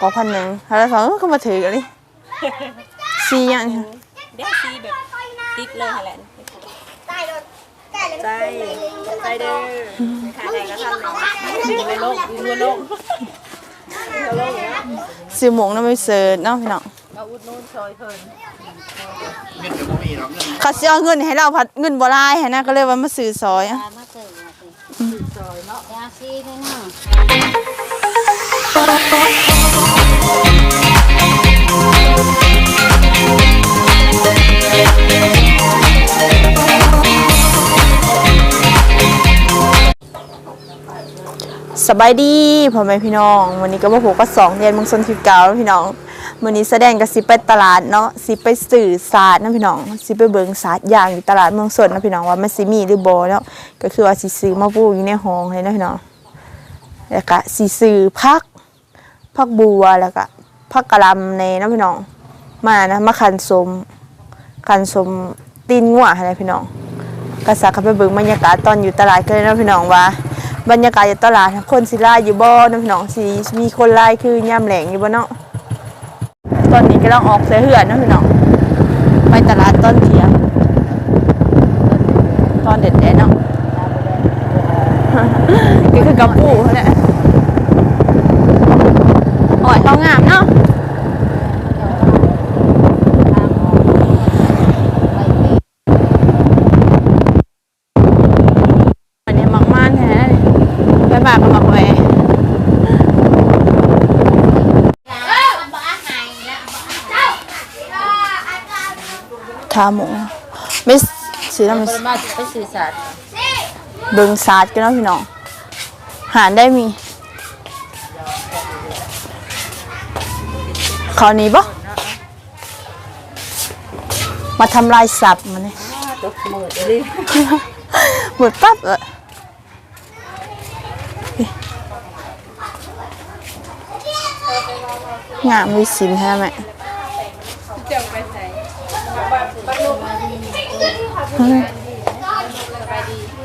กอพันหนึ่งแล้วเขาก็มาถือกันนี่ซีอย่างนี้เดี๋ยวซีแบบติ๊กเลยหั่นแหละใต้รถใต้รถใจใจเด้อทานไหนก็ทานเลยอยู่ในโลกอยู่ในโลกซื้อหมงน้ำไม่เสิร์ฟเนาะพี่น้องเอาอุดนู่นซอยเพิ่นเงินเดี๋ยวบ่มีหรอกเงินเขาสิเอาเงินให้เราพัดเงินบ่หลายให้นะก็เลยว่ามาซื้อซอยอะ สบายดีพ่อแม่พี่น้อง วันนี้ก็มาพบกับสองเดือนเมืองชนทิพย์เก่าพี่น้องวันนี้แสดงกับสิไปตลาดเนาะสิไปสื่อศาสตร์นะพี่น้องสิไปเบิงศาสตร์อย่างอยู่ตลาดเมืองชนนะพี่น้องว่ามันสิมีหรือบ่เนาะก็คือว่าสิซื้อมาปลูกอยู่ในห้องเลยนะพี่น้องแล้วก็สิซื้อผัก ผักบัวแล้วก็ผักกะหล่ำในนะพี่น้อง มานะมาคันสมคันสมตีนงัวอะไรพี่น้องก็สักข้าไปเบิ่งบรรยากาศตอนอยู่ตลาดกันเลยนาะพี่น้องว่า บรรยากาศอยู่ตลาดคนสิไล่อยู่บ่เนาะพี่น้องสิมีคนไล่คือย่ำแหลงอยู่บ่เนาะตอนนี้ก็ต้องออกเสือเหือนนาะพี่น้องไปตลาดตอนเทียงตอนเด็ดแดดเนาะนี่คือกระปูเขาแหละโอ้ย งามเนาะอันนี้มักม่านแท้เลยไปบากกับมักแหวขาหมูไม่สีน้ำมันปรมาไปสื่อสารเบิ่งศาสตร์กันเนาะพี่น้อง หารได้มี คราวนี้ปะมาทำลายสับมันนี่ตกหมดเลยหมดปั๊บเออนี่งามวิสินแท้ไหม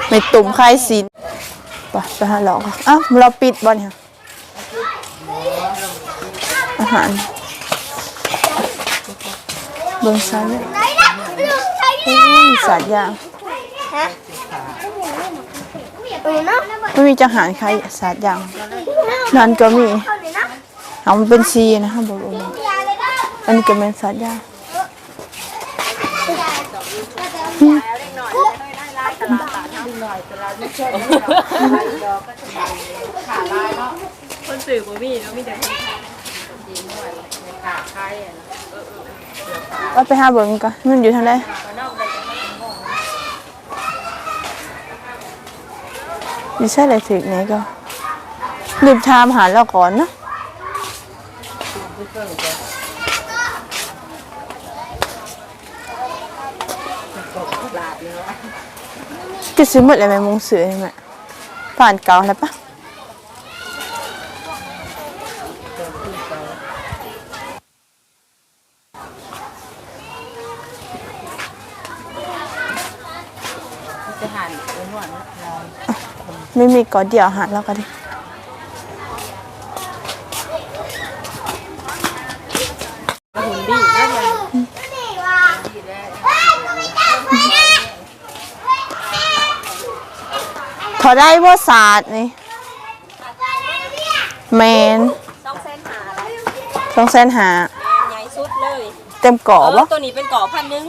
ไม่ตุ่มคลายสินไปไปหาหลอกอ้าวเราปิดบอลเนี่ยอาหาร เบิ่งซ้ายเนี่ยไหนนะลูกใช่โอ้ยสัตว์ย่างเออเนาะไม่มีจังหารใครสัตว์ย่างนั่นก็มีเข้าเลยนะเอามันเป็นซีนะครับบอกว่ายาเลยนะอันนี้ก็เป็นสัตว์ย่างคนสื่อบ่มีเนาะมีแต่คนขายขายอะ ว่าไปหาเบิ่งก่อนมันอยู่ทางใดไม่ใช่อะไรถึกไหนก็รีบทามหาเราก่อนเนาะก็ซื้อหมดเลยไหมมงเสือใช่ไหมผ่านเก่าแล้วปะหัน ไปนวดเราไม่มีก่อนเดียวหาแล้วก็ดิหุ่นดีนะมันนี่ว่าเฮ้ยต้องมีจ้างไปนะพอได้ว่าศาสตร์นี่แมนต้องเส้นหาแล้วต้องเส้นหาใหญ่สุดเลย เต็มก่อบ่ตัวนี้เป็นก่อพันนึง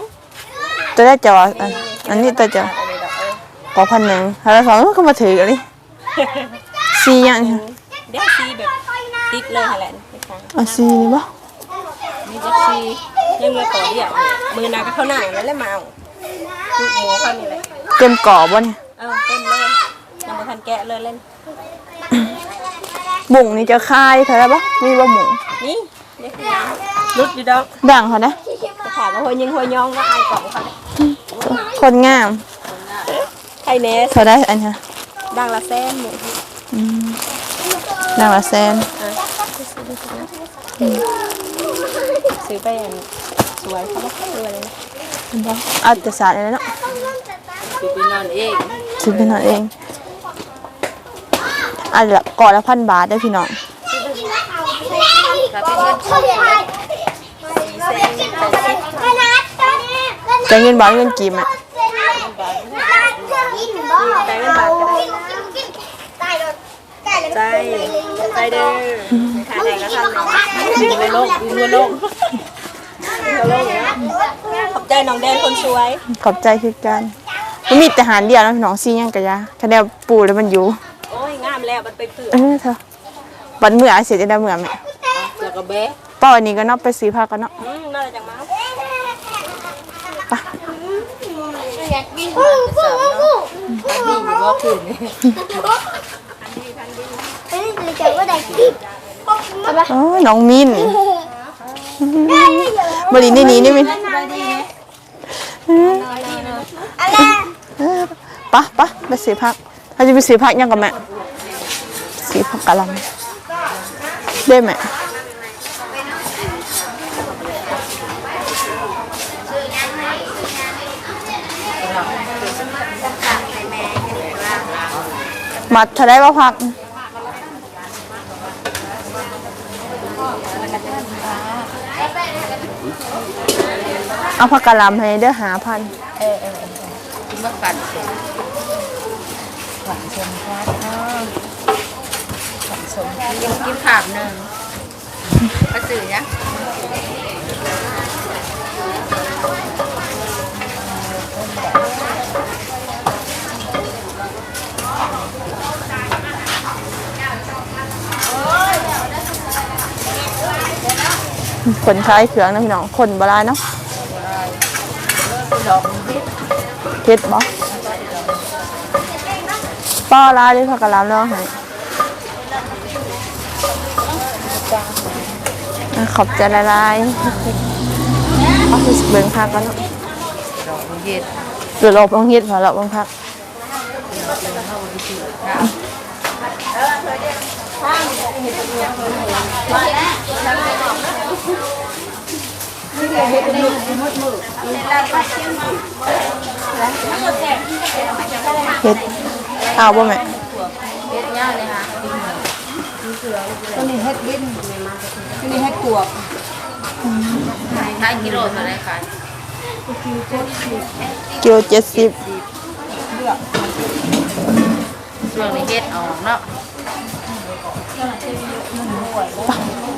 จะได้จออันอันนี้ตัวจอ ก่อพันหนึ่งแล้วสองก็มาถือกันดิซีอย่างนี้เดี๋ยวซีแบบติ๊กเลยหั่นแหละเอะซีนี่บ่มีจักซียังเหลือก่อเดียวมือนาก็เท่าหน้าแล้วแหละมาเอาลูกหมูพันนี่แหละเต็มก่อบ่เนี่ยเออเต้นเลยยังบ่ทันแกะเลยเล่นบุ่งนี่จะคายเขาได้บ่มีบ่หมุงนี่เด็กรุดอยู่ดอกด่างเขานะจะถามว่าหัวยิงหัวยองก็อายกล่องเขาเนี่ยคนงามไทย เนสเขาได้อันเนี้ยดังละแสนหมูด่างละแสนซื้อไปอันสวยเขาบอกสวยเลยนะบ่เอาแต่ศาสตร์เลยเนาะซื้อไปนอนเองซื้อเป็นนอนเองอันละก่อละพันบาทได้อพี่น้องเถ้าเป็นเงินกีบนะสี่เซนแปดสิบจะ เงินบาทเงินเงินบาทก็ได้ใจใจเด้อขายไหนก็ทำเลยอยู่ในโลกอยู่ในโลกอยู่ในโลกเนี่ยขอบใจน้องแดนคนสวย ขอบใจคือกันมันมีแต่หารเดียวนะพี่น้องซียังกะยาคะแนนปูแล้วมันอยู่โอ้ยงามแล้วมันไปเปื่อเออเธอบันเมื่อเสียจะได้เมื่อไหมแล้วก็แบะป้าวันนี้ก็นอกไปซื้อผ้ากันเนาะอืมน่าจะจังมา อยากกินมันจะสาวเนาะอันนี้อยู่บ่คืนนี่โอ้ยน้องมินบรินี่นี่นี่มินปะปะไปซื้อผักเราจะไปซื้อผักยังกับแม่ซื้อผักกะล่ำได้ไหม มัดเท่าได้ว่าผักเอาผักกะหล่ำให้เด้อหาพันกินมากันหวานชมพัดเนาะหวานชมกินกินขาบหนึ่งก็สื่อนะ คนคล้เครื่องนะพี่น้องคนบราณเนาะเฮ็ดบ่ป้อลาเลยผักกะหล่ำแล้วให้อะขอบใจละลายเอาไปเบิ่งพักกันเนาะดอกเย็ดเดี๋ยวเรางเฮ็ดพอแล้วบังพัก เฮ็ดเอาบ่แม่เฮ็ดย่าเลยค่ะตัวนี้เฮ็ดบินตัวนี้เฮ็ดปวกขายกิโลเท่าไหรขายกิโลเจ็ดสิบช่วงนี้เฮ็ดออกเนาะ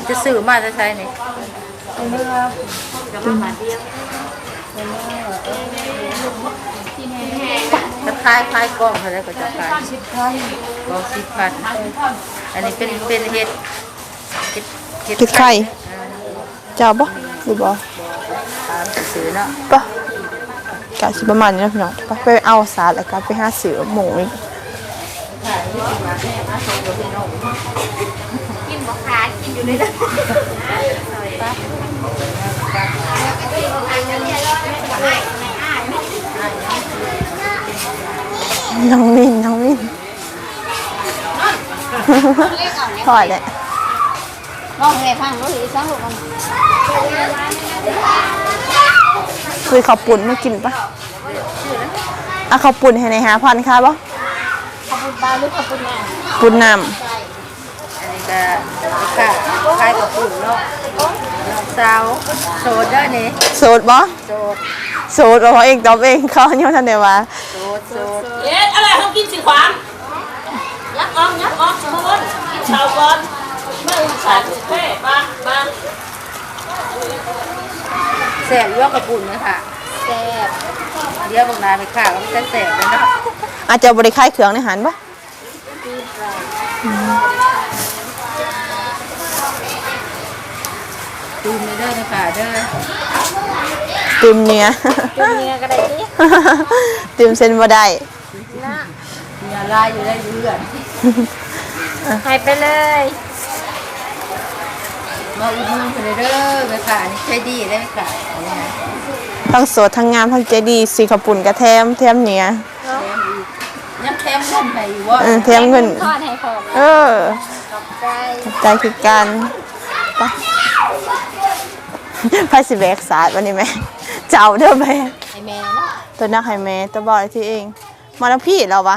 จะซื้อมาจะใช้นี่จะขายขายกล่องเท่าไหรก็จะขายสิบพันกล่องสิบพันอันนี้เป็นเป็นเฮ็ดเฮ็ดเฮ็ดไข่เจ้าบ่หรือบ่ตามซื้อเนาะปะกะสิประมาณนี้นะพี่น้องไปไปเอาสาดแล้วก็ไปหาซื้อหมูอีก กินบ่ขาดกินอยู่ในนั้นน้องมินน้องมินพอแล้วลองให้ฟังดูอีกสักลูกมันซื้อข้าวปุ่นมากินปะเอาข้าวปุ่นให้ในหาพันค่ะปะ ขอบคุณปลาหรือขอบคุณแม่ปุ่นน้อันนี้ก็ค่ะคล้ายกับปุ่นเนาะน้องสาวโสดได้นี่ำโสดบ่โสดโสดเอาเองตอบเองเขาเนี่ยทันเดียวว่าโสดโสดเอ๊ะอะไรเขากินสิขวางยักออกยักออกสมมติกินชาวก่อนไม่ใส่เฮ้มามาแสบยั่วกับปุ่นเลยค่ะ แสบเดี๋ยวบอกนายไปข่าวมันจะแสบเลยเนาะอาจจะบริคายเครื่องในหันปะตูมเลยเด้อนะค่ะเด้อติมเนื้อเมียก็ได้ดิติมเส้นบ่ได้เมียลายอยู่ได้เรื่อนให้ไปเลยมาอุดหนุนเพิ่นเด้อไปค่ะนี่ใช้ดีได้ค่ะเอาไว้นะ ทั้งโสดทั้งงามทั้งใจดีสีข้าวปุ่นกระแทมแทมเนื้อแถมอีกยังแถมเงินให้อยู่ว่าเออแทมเงินทอดให้พอเออใจใจคือกันไปไพ่สิแบกสาดวันนี้ไหมเจ้าเด้อแม่ให้แม่เนาะตัวนักให้แม่ตัวบอยที่เอง มาแล้วพี่เราปะ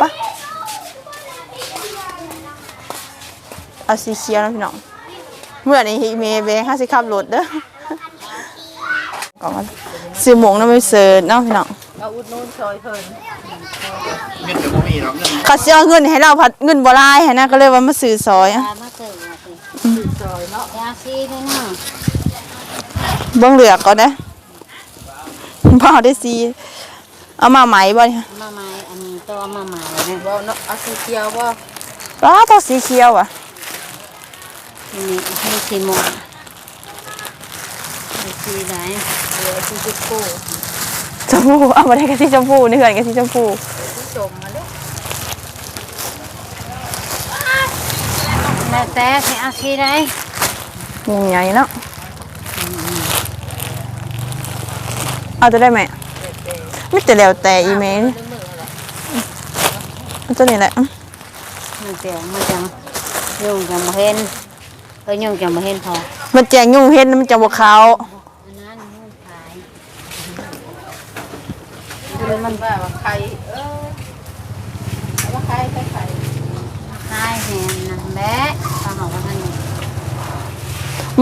ปะเอาสีเขียวนะพี่น้องเมื่อนี้เมย์เบงห้าสิขับรถเด้อ ก็มาซื้อหมงน้ำมันเสิร์ฟเนาะพี่น้องเอาอุดหนูนซอยเพิ่นเงินเดี๋ยวบ่มีหรอกเงินเขาสิเอาเงินให้เราพัดเงินบ่หลายให้นะก็เลยว่ามาซื้อซอยอะตามาเสิร์ฟมาสิซอยเนาะยาซีนี่เนาะเบิ่งเหลือกก่อนนะพ่อได้ซีเอามาไหมบ่เนี่ยมาใหม่อันนี้ตัวเอามาใหม่นะบ่เนาะเอาสีเขียวบ่ป้าตัวสีเขียวอะนี่ให้สีม่วงให้ สีไหนเหลือสีชมพูชมพูเอามาได้กับสีชมพูนี่เหือนกับสีชมพูสีสมมาเด้อแล้วแต่สิเอาสีไหนยังไงเนาะเอาจะได้ไหมไม่แต่แล้วแต่อีเมลมันตัวนี้แหละอื้อมันเสียงมันจังยุ่งจังบ่เห็นเอ้ยยุ่งจังบ่เห็นพอ มันแจงยุ่งเห็นมันจะบวขาวอันนั้นยุ่งขายคือมันว่าว่าไข่เออเอาว่าไข่ไข่ไข่ขายแหนนะแบะถ้าหอกว่าท่านนี่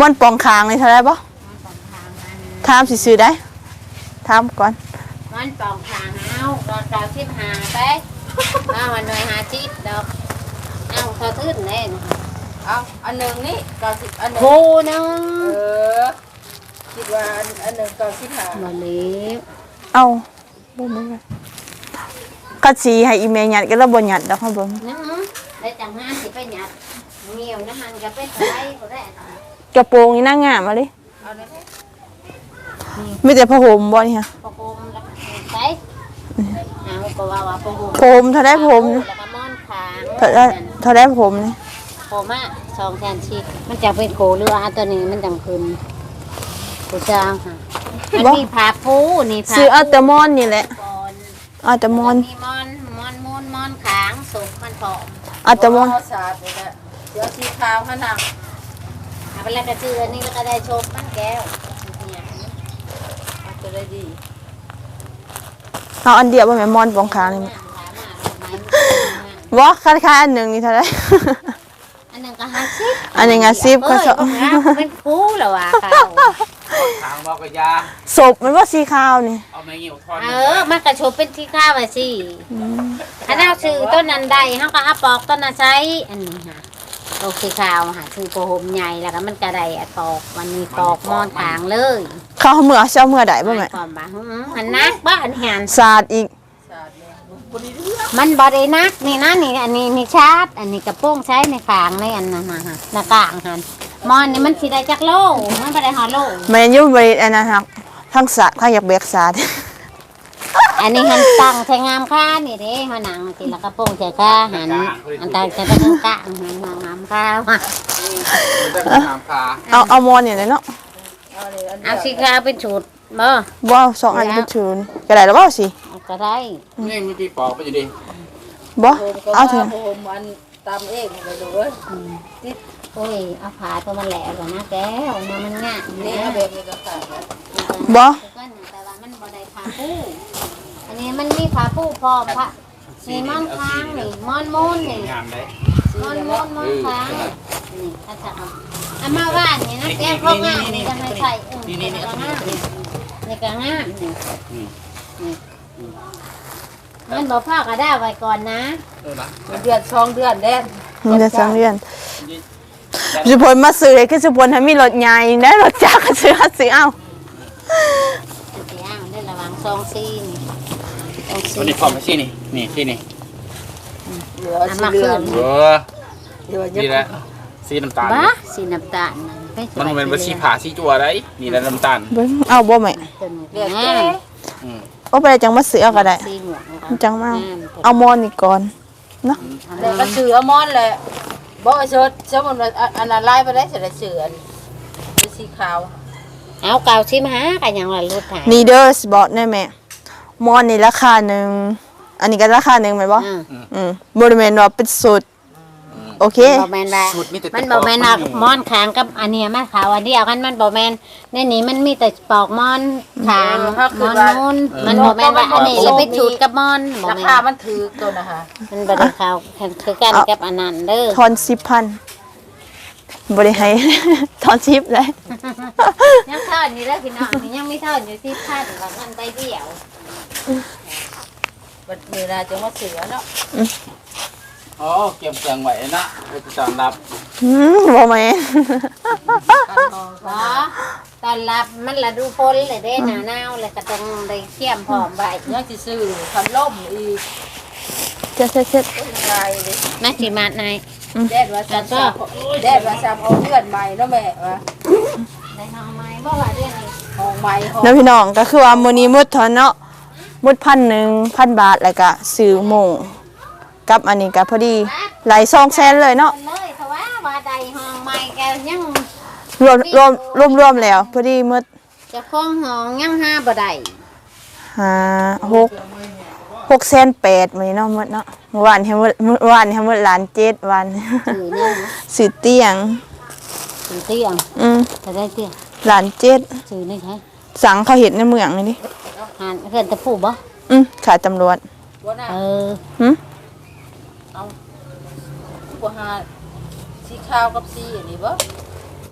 มันปองคางเลยเท่าไรบ่มันสองทางอันถามสิซื้อได้ถามก่อนมันปองทางเอาดอกดาวสิบหาไปเอาวันหน่วยหาจิบดอกเอาเขาทื่นแน่นะ เอาอันหนึงนี่เก้าสิบอันหนึงโคนึงเออคิดว่าอันอันหนึงเก้าสิบห้าบ่เล็บเอาบ่มึงกัดสีให้อีเมลหยัดก็แล้วบ่หยัดดอกครับผมนะได้จังห้าสิไปหยัดเงียวนะหันก็ไปใส่ก็ได้กระโปรงนี่น่างามมาดิเอาเลยมีแต่ผ้าห่มบ่นี่ฮะประโคมแล้วก็ใส่เอาก็ว่าว่าประโคมผมเท่าได้ผมแล้วก็ม่อนขางเท่าได้เท่าได้ผมนี่ โคมอะสองแทนชีมันจะเป็นโคหรือว่าตัวนี้มันจังคืนกูจ้างค่ะมันมีผ้าปูนี่ผ้าซื้อเอาแต่มอนนี่แหละก่อนเอาแต่มอนมีมอนมอนมูนมอนขางสุกมันผอมเอาแต่มอนเอาสาดนี่แหละเดี๋ยวสีขาวข้างหน้าเอาไปแล้วก็ซื้ออันนี้แล้วก็ได้ชมมันแก้วเนี่ยเอาจะได้ดีเอาอันเดียวบ่แม่นมอนปองคางนี่บ่คล้ายๆอันหนึงนี่เท่าได้ อันหนึงก็ห้าสิบอันหนึ่งห้าสิบก็ก็สสอองงเป็นครูแล้วว่ะเขาทางบอกกับยาศพมันว่าสีขาวนี่เอาไม่เงี้ยวทอดเออมันกระโชบเป็นที่ข้าวไว้สิถ้าเอาซื้อต้นนั้นได้เขาก็เอาปอกต้นนั้นใช้อันนี้ค่ะโอเคข้าวหาซื้อโกหมใหญ่แล้วก็มันกระไดอะตอกมันมีตอกมอนทางเลยเขาเอามือเอาเช้ามือได้บ่แม่ความบ้าหืมหันนักบ้านหัน สาดอีกสาด เนี่ยบ่ได้เรื่องมันบอได้นักนี่นะนี่อันนี้นี่ชาร์จอันนี้กระโป้งใช้ในขางในอันนั้นนะฮะหน้ากางหันมอนนี่มันสีได้จากโลมันไม่ได้หอโลแม่นอยู่บริอันนั้นครับทั้งสาดทั้งอยากแบกสาดอันนี้หันตังใช้งามค่านี่เด้หันหนังทีละกระโปรงใช้ค่าหันอันตังใช้ตะกงกะหันงามค่าว่ะมันจะเป็นน้ำปลาเอาเอามอนนี่เลยเนาะเอาเลยอันเดีเอายวสีขาวเป็นชุดบ่บ่เอาสองอันเป็นชูนก็ได้แล้วบ่สิเอา ก็ได้นี่มีปีปอกไปอยู่ดิบ่โฮมก็เอาว่าเถอะโฮมอันตามเองเลยดูเว้ยโอ้ยเอาผ้าตัวมันแหลกก่อนนะแก้วเนี่ยมันง่ายนี่นี่เอาแบบนี้ก็ขาดแล้วบ่แต่ว่ามันบ่ได้ผ้าปูอันนี้มันมีผ้าปูพร้อมผ้านี่มอนค้างนี่มอนมูนนี่งามเลยมอนมูนมอนค้างนี่ถ้าจะเอาเอามาว่านนี่นะแก้วพวกงามนี่จะให้ใส่เออนี่ก็งามนี่นี่ก็งามนี่นี่ มันบอกพ่อก็ได้ไว้ก่อนนะ เออละเดือนสองเดือนแดนมันจะสังเรียนสุพลมาซื้อเลยคือสุพลให้มีรถใหญ่ได้รถจักรก็ซื้อหาซื้อเอาอันที่อ้างได้ระวังซองซีนี่ซองตัซีวนี้พร้อมไปสินี่ นี่ที่นี่เหลือสีเหลืองเออเหลือนี่แหละสีน้ำตาลบ้าสีน้ำตาลนั่นไปมันเป็นว่าสีผ่าสีจัวอะไรนี่แหละน้ำตาลเบิ่งเอาบ่แม่ตัวนี้เหลือแม่แค่อืม เอาไปจังมาซื้อเอาก็ได้ สีหมวกมันจังมาเอาเอามอนนี่ก่อนแล้วก็ซื้อเอามอนเลยบ่เชิดสมมุติว่าอันอันนั้นลายไปได้สิได้ซื้ออันเป็นสีขาวเอาเก่าชิมหากันยังละรถถ่ายนี่เด้อสิบอกได้แม่มอนนี่ราคาหนึงอันนี้ก็ราคาหนึงแม่นบ่อืม อืมบ่ได้แม่นว่าเป็นสุด โอเคบอแมนว่าชุดมีแต่มันบอแมนว่ามอนขางกับอันเนี้ยมันขาวอันเดียวกันมันบอแมนในนี้มันมีแต่ปอกมอนขางมอนนูนมันบอแมนว่าอันนี้แล้วไปชูดกับมอนบอราแมคานมันถือตัวนะคะ มันบอได้ขาวคือกันกับอันนั้นเด้อทอน10,000บ่ได้ให้ ทอนชิปเลยยังทอดอยู่แล้วพี่น้องนี่ยังไม่ทอดอยู่ที่ท่านหลังมันใบเดี่ยวบัดเวลาจะมาเสือเนาะ อ๋อเก็บเครื่องไว้นะไว้จะต้อนรับอืมบ่แม่นการมองเหรอตอนรับมันละดูพลเลยได้หนาหนาวเลยก็ต้องได้เขี้ยมพร้อมใบยังสิซื้อคันล่มอีกเช็ดเช็ดเช็ดใจเลยแม่สิมาในแดดว่าซ้ำแดดว่าซ้ำเอาเพื่อนใหม่เนาะแม่ว่าได้ห้องไม้บ่ว่าเรื่องนี้ห้องใหม่ห้องแล้วพี่น้องก็คือว่ามื้อนี้หมดเท่าเนาะหมดพันหนึ่งพันบาทแล้วก็ซื้อหมู กับอันนี้ก็พอดีไหลซองแสนเลยเนาะเลยเพราะว่าว่าใดห้องไม้แกยังรวมรวมรวมรวมแล้ว พอดีหมดเจะคล้าของห้องยังห้าบ่ได้ห้าหกหกแสนแปดมื้อนี้เนาะหมดเนาะเมื่อวานให้หมดเมื่อวานให้หมดล้านเจ็ดวันถือเนี่ยซื้อเตียงถือเตียงอืมจะได้เตียงล้านเจ็ดถือนี่ใช่สั่งเขาเห็นในเมืองนี่ดิหานเพื่อนตะผู้บ่อืมขายตำรวจบ่น่ะเออหึ กว่าหาสีขาวกับสีอันนี้บ่